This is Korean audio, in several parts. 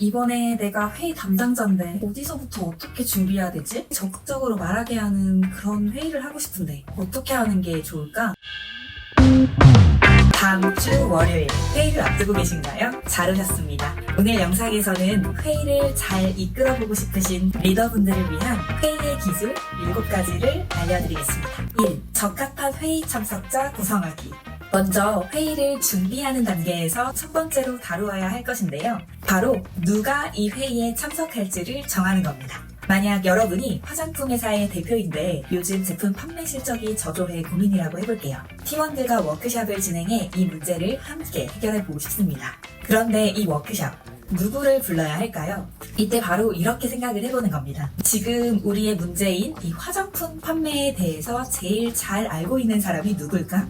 이번에 내가 회의 담당자인데 어디서부터 어떻게 준비해야 되지? 적극적으로 말하게 하는 그런 회의를 하고 싶은데 어떻게 하는 게 좋을까? 다음 주 월요일 회의를 앞두고 계신가요? 잘 오셨습니다. 오늘 영상에서는 회의를 잘 이끌어보고 싶으신 리더분들을 위한 회의의 기술 7가지를 알려드리겠습니다. 1. 적합한 회의 참석자 구성하기. 먼저 회의를 준비하는 단계에서 첫 번째로 다루어야 할 것인데요. 바로 누가 이 회의에 참석할지를 정하는 겁니다. 만약 여러분이 화장품 회사의 대표인데 요즘 제품 판매 실적이 저조해 고민이라고 해볼게요. 팀원들과 워크샵을 진행해 이 문제를 함께 해결해 보고 싶습니다. 그런데 이 워크샵 누구를 불러야 할까요? 이때 바로 이렇게 생각을 해보는 겁니다. 지금 우리의 문제인 이 화장품 판매에 대해서 제일 잘 알고 있는 사람이 누굴까?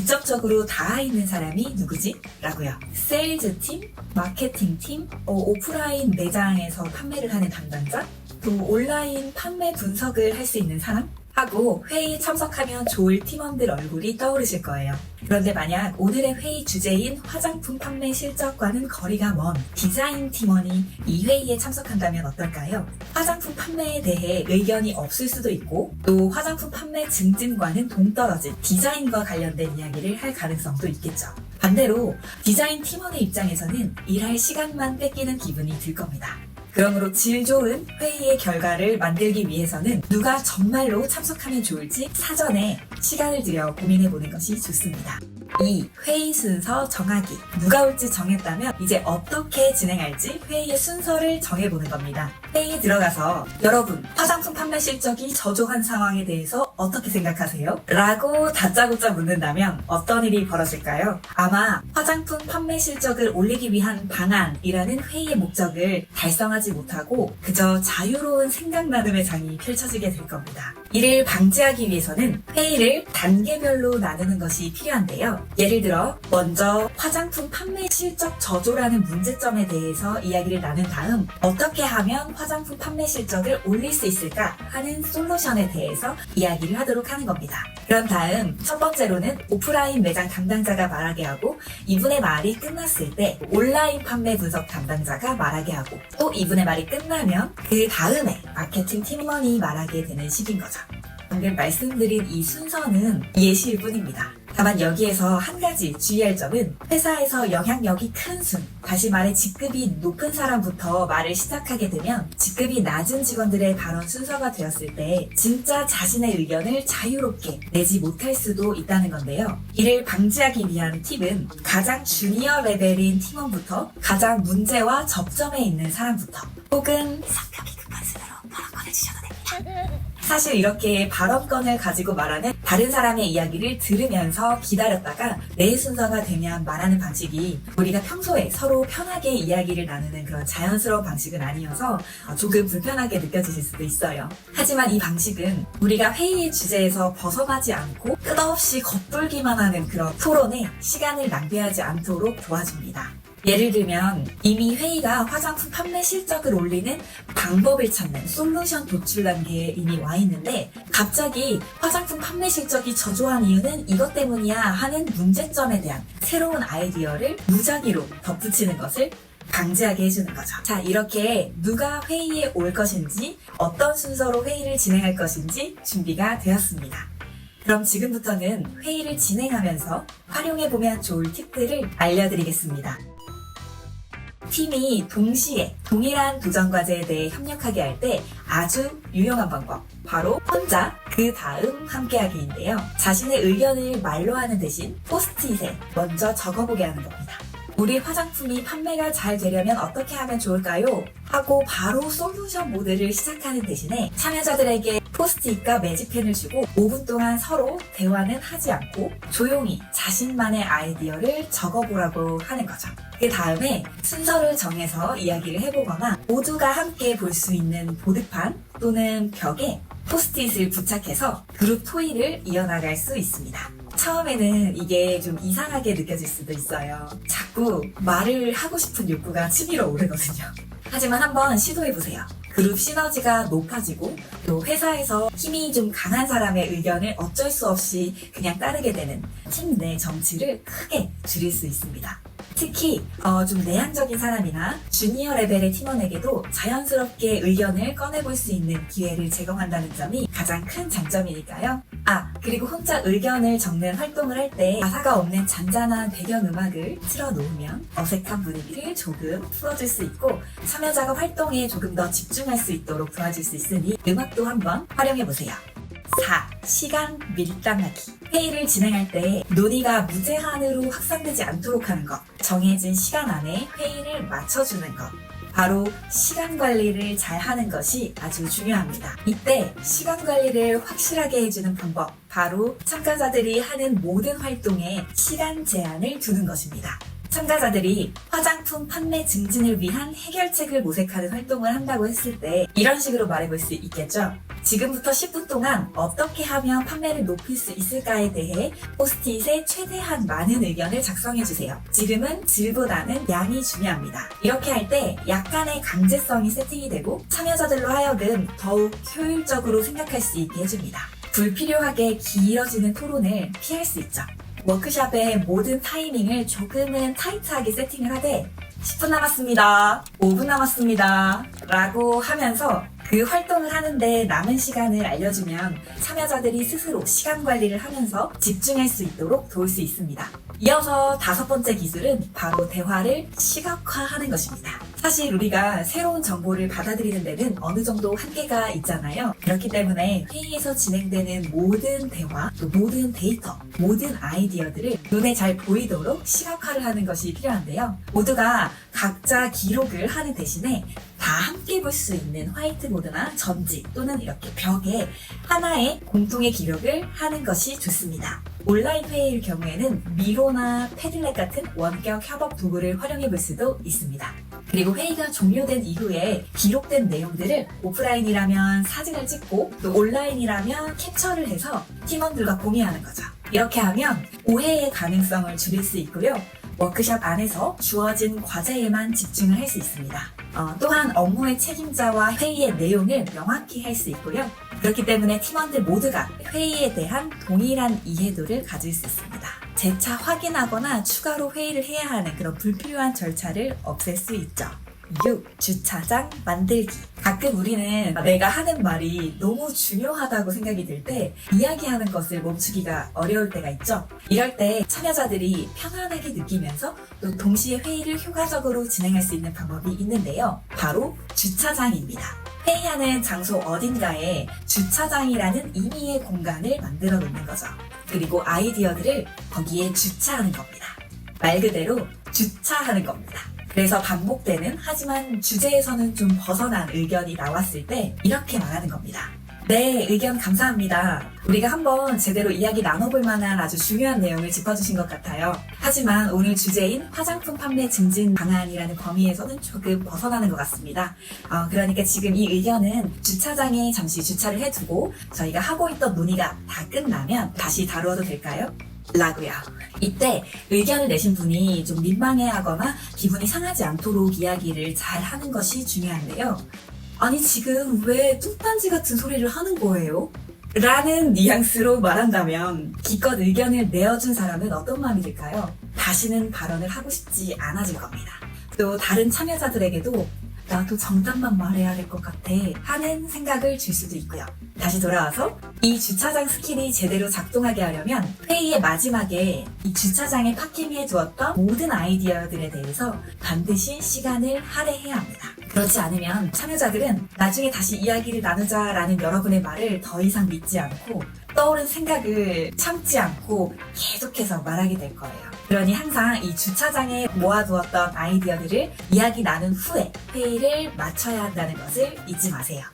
직접적으로 닿아 있는 사람이 누구지? 라고요. 세일즈 팀, 마케팅 팀, 어, 오프라인 매장에서 판매를 하는 담당자, 또 온라인 판매 분석을 할 수 있는 사람? 하고 회의에 참석하면 좋을 팀원들 얼굴이 떠오르실 거예요. 그런데 만약 오늘의 회의 주제인 화장품 판매 실적과는 거리가 먼 디자인 팀원이 이 회의에 참석한다면 어떨까요? 화장품 판매에 대해 의견이 없을 수도 있고 또 화장품 판매 증진과는 동떨어진 디자인과 관련된 이야기를 할 가능성도 있겠죠. 반대로 디자인 팀원의 입장에서는 일할 시간만 뺏기는 기분이 들 겁니다. 그러므로 질 좋은 회의의 결과를 만들기 위해서는 누가 정말로 참석하면 좋을지 사전에 시간을 들여 고민해 보는 것이 좋습니다. 2. 회의 순서 정하기. 누가 올지 정했다면 이제 어떻게 진행할지 회의의 순서를 정해보는 겁니다. 회의에 들어가서 여러분 화장품 판매 실적이 저조한 상황에 대해서 어떻게 생각하세요? 라고 다짜고짜 묻는다면 어떤 일이 벌어질까요? 아마 화장품 판매 실적을 올리기 위한 방안이라는 회의의 목적을 달성하지 못하고 그저 자유로운 생각 나눔의 장이 펼쳐지게 될 겁니다. 이를 방지하기 위해서는 회의를 단계별로 나누는 것이 필요한데요. 예를 들어 먼저 화장품 판매 실적 저조라는 문제점에 대해서 이야기를 나눈 다음 어떻게 하면 화장품 판매 실적을 올릴 수 있을까 하는 솔루션에 대해서 이야기를 하도록 하는 겁니다. 그런 다음 첫 번째로는 오프라인 매장 담당자가 말하게 하고 이분의 말이 끝났을 때 온라인 판매 분석 담당자가 말하게 하고 또 이분의 말이 끝나면 그 다음에 마케팅 팀원이 말하게 되는 식인 거죠. 방금 말씀드린 이 순서는 예시일 뿐입니다. 다만 여기에서 한 가지 주의할 점은 회사에서 영향력이 큰 순, 다시 말해 직급이 높은 사람부터 말을 시작하게 되면 직급이 낮은 직원들의 발언 순서가 되었을 때 진짜 자신의 의견을 자유롭게 내지 못할 수도 있다는 건데요. 이를 방지하기 위한 팁은 가장 주니어 레벨인 팀원부터 가장 문제와 접점에 있는 사람부터 혹은 성격이 급한 순으로 발언 꺼내주셔도 됩니다. 사실 이렇게 발언권을 가지고 말하는 다른 사람의 이야기를 들으면서 기다렸다가 내 순서가 되면 말하는 방식이 우리가 평소에 서로 편하게 이야기를 나누는 그런 자연스러운 방식은 아니어서 조금 불편하게 느껴지실 수도 있어요. 하지만 이 방식은 우리가 회의의 주제에서 벗어나지 않고 끝없이 겉돌기만 하는 그런 토론에 시간을 낭비하지 않도록 도와줍니다. 예를 들면 이미 회의가 화장품 판매 실적을 올리는 방법을 찾는 솔루션 도출 단계에 이미 와 있는데 갑자기 화장품 판매 실적이 저조한 이유는 이것 때문이야 하는 문제점에 대한 새로운 아이디어를 무작위로 덧붙이는 것을 방지하게 해주는 거죠. 자, 이렇게 누가 회의에 올 것인지, 어떤 순서로 회의를 진행할 것인지 준비가 되었습니다. 그럼 지금부터는 회의를 진행하면서 활용해보면 좋을 팁들을 알려드리겠습니다. 팀이 동시에 동일한 도전 과제에 대해 협력하게 할 때 아주 유용한 방법. 바로 혼자 그 다음 함께하기인데요. 자신의 의견을 말로 하는 대신 포스트잇에 먼저 적어보게 하는 겁니다. 우리 화장품이 판매가 잘 되려면 어떻게 하면 좋을까요? 하고 바로 솔루션 모드를 시작하는 대신에 참여자들에게 포스트잇과 매직펜을 주고 5분 동안 서로 대화는 하지 않고 조용히 자신만의 아이디어를 적어보라고 하는 거죠. 그 다음에 순서를 정해서 이야기를 해보거나 모두가 함께 볼 수 있는 보드판 또는 벽에 포스트잇을 부착해서 그룹 토의를 이어나갈 수 있습니다. 처음에는 이게 좀 이상하게 느껴질 수도 있어요. 자꾸 말을 하고 싶은 욕구가 치밀어 오르거든요. 하지만 한번 시도해보세요. 그룹 시너지가 높아지고 또 회사에서 힘이 좀 강한 사람의 의견을 어쩔 수 없이 그냥 따르게 되는 팀 내 정치를 크게 줄일 수 있습니다. 특히 어, 좀 내향적인 사람이나 주니어 레벨의 팀원에게도 자연스럽게 의견을 꺼내볼 수 있는 기회를 제공한다는 점이 가장 큰 장점이니까요. 아, 그리고 혼자 의견을 적는 활동을 할 때 가사가 없는 잔잔한 배경음악을 틀어놓으면 어색한 분위기를 조금 풀어줄 수 있고 참여자가 활동에 조금 더 집중할 수 있도록 도와줄 수 있으니 음악도 한번 활용해보세요. 4. 시간 밀당하기. 회의를 진행할 때 논의가 무제한으로 확산되지 않도록 하는 것. 정해진 시간 안에 회의를 맞춰주는 것. 바로 시간 관리를 잘 하는 것이 아주 중요합니다. 이때 시간 관리를 확실하게 해주는 방법. 바로 참가자들이 하는 모든 활동에 시간 제한을 두는 것입니다. 참가자들이 화장품 판매 증진을 위한 해결책을 모색하는 활동을 한다고 했을 때 이런 식으로 말해볼 수 있겠죠. 지금부터 10분 동안 어떻게 하면 판매를 높일 수 있을까에 대해 포스트잇에 최대한 많은 의견을 작성해주세요. 지금은 질보다는 양이 중요합니다. 이렇게 할 때 약간의 강제성이 세팅이 되고 참여자들로 하여금 더욱 효율적으로 생각할 수 있게 해줍니다. 불필요하게 길어지는 토론을 피할 수 있죠. 워크샵의 모든 타이밍을 조금은 타이트하게 세팅을 하되 10분 남았습니다. 5분 남았습니다. 라고 하면서 그 활동을 하는데 남은 시간을 알려주면 참여자들이 스스로 시간 관리를 하면서 집중할 수 있도록 도울 수 있습니다. 이어서 다섯 번째 기술은 바로 대화를 시각화하는 것입니다. 사실 우리가 새로운 정보를 받아들이는 데는 어느 정도 한계가 있잖아요. 그렇기 때문에 회의에서 진행되는 모든 대화, 또 모든 데이터, 모든 아이디어들을 눈에 잘 보이도록 시각화를 하는 것이 필요한데요. 모두가 각자 기록을 하는 대신에 다 함께 볼 수 있는 화이트보드나 전지 또는 이렇게 벽에 하나의 공통의 기록을 하는 것이 좋습니다. 온라인 회의일 경우에는 미로나 패들렛 같은 원격 협업 도구를 활용해 볼 수도 있습니다. 그리고 회의가 종료된 이후에 기록된 내용들을 오프라인이라면 사진을 찍고 또 온라인이라면 캡처를 해서 팀원들과 공유하는 거죠. 이렇게 하면 오해의 가능성을 줄일 수 있고요. 워크샵 안에서 주어진 과제에만 집중을 할 수 있습니다. 어, 또한 업무의 책임자와 회의의 내용을 명확히 할 수 있고요. 그렇기 때문에 팀원들 모두가 회의에 대한 동일한 이해도를 가질 수 있습니다. 재차 확인하거나 추가로 회의를 해야 하는 그런 불필요한 절차를 없앨 수 있죠. 6. 주차장 만들기. 가끔 우리는 내가 하는 말이 너무 중요하다고 생각이 들 때 이야기하는 것을 멈추기가 어려울 때가 있죠. 이럴 때 참여자들이 편안하게 느끼면서 또 동시에 회의를 효과적으로 진행할 수 있는 방법이 있는데요. 바로 주차장입니다. 회의하는 장소 어딘가에 주차장이라는 의미의 공간을 만들어 놓는 거죠. 그리고 아이디어들을 거기에 주차하는 겁니다. 말 그대로 주차하는 겁니다. 그래서 반복되는 하지만 주제에서는 좀 벗어난 의견이 나왔을 때 이렇게 말하는 겁니다. 네, 의견 감사합니다. 우리가 한번 제대로 이야기 나눠볼 만한 아주 중요한 내용을 짚어주신 것 같아요. 하지만 오늘 주제인 화장품 판매 증진 방안이라는 범위에서는 조금 벗어나는 것 같습니다. 어, 그러니까 지금 이 의견은 주차장에 잠시 주차를 해두고 저희가 하고 있던 논의가 다 끝나면 다시 다루어도 될까요? 라고요. 이때 의견을 내신 분이 좀 민망해하거나 기분이 상하지 않도록 이야기를 잘 하는 것이 중요한데요. 아니 지금 왜 뚱딴지 같은 소리를 하는 거예요? 라는 뉘앙스로 말한다면 기껏 의견을 내어준 사람은 어떤 마음이 들까요? 다시는 발언을 하고 싶지 않아질 겁니다. 또 다른 참여자들에게도 나도 정답만 말해야 될 것 같아 하는 생각을 줄 수도 있고요. 다시 돌아와서 이 주차장 스킬이 제대로 작동하게 하려면 회의의 마지막에 이 주차장에 파킹해 두었던 모든 아이디어들에 대해서 반드시 시간을 할애해야 합니다. 그렇지 않으면 참여자들은 나중에 다시 이야기를 나누자라는 여러분의 말을 더 이상 믿지 않고 떠오른 생각을 참지 않고 계속해서 말하게 될 거예요. 그러니 항상 이 주차장에 모아두었던 아이디어들을 이야기 나눈 후에 회의를 마쳐야 한다는 것을 잊지 마세요.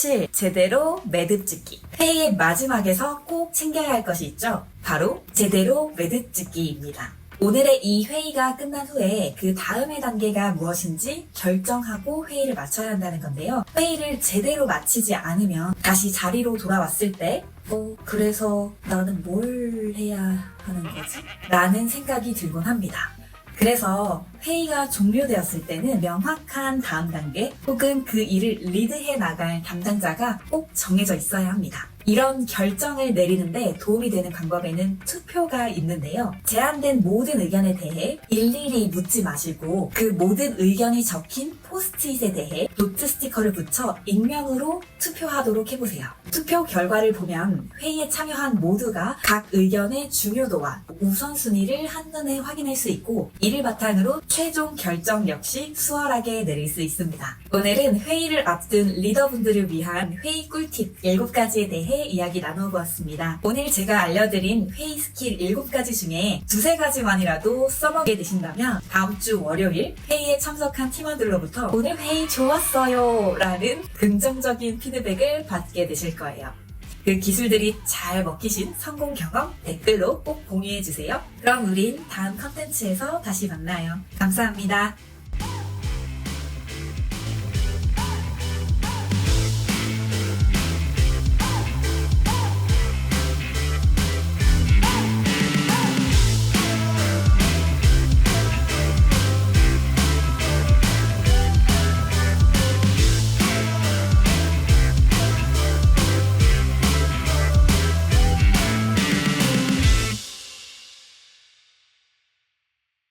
7. 제대로 매듭 짓기. 회의의 마지막에서 꼭 챙겨야 할 것이 있죠. 바로 제대로 매듭 짓기입니다. 오늘의 이 회의가 끝난 후에 그 다음의 단계가 무엇인지 결정하고 회의를 마쳐야 한다는 건데요. 회의를 제대로 마치지 않으면 다시 자리로 돌아왔을 때 어, 그래서 나는 뭘 해야 하는 거지? 라는 생각이 들곤 합니다. 그래서 회의가 종료되었을 때는 명확한 다음 단계 혹은 그 일을 리드해 나갈 담당자가 꼭 정해져 있어야 합니다. 이런 결정을 내리는데 도움이 되는 방법에는 투표가 있는데요. 제안된 모든 의견에 대해 일일이 묻지 마시고 그 모든 의견이 적힌 포스트잇에 대해 노트 스티커를 붙여 익명으로 투표하도록 해보세요. 투표 결과를 보면 회의에 참여한 모두가 각 의견의 중요도와 우선순위를 한눈에 확인할 수 있고 이를 바탕으로 최종 결정 역시 수월하게 내릴 수 있습니다. 오늘은 회의를 앞둔 리더분들을 위한 회의 꿀팁 7가지에 대해 이야기 나눠보았습니다. 오늘 제가 알려드린 회의 스킬 7가지 중에 두세 가지만이라도 써먹게 되신다면 다음 주 월요일 회의에 참석한 팀원들로부터 오늘 회의 좋았어요 라는 긍정적인 피드백을 받게 되실 거예요. 그 기술들이 잘 먹히신 성공 경험 댓글로 꼭 공유해주세요. 그럼 우린 다음 컨텐츠에서 다시 만나요. 감사합니다.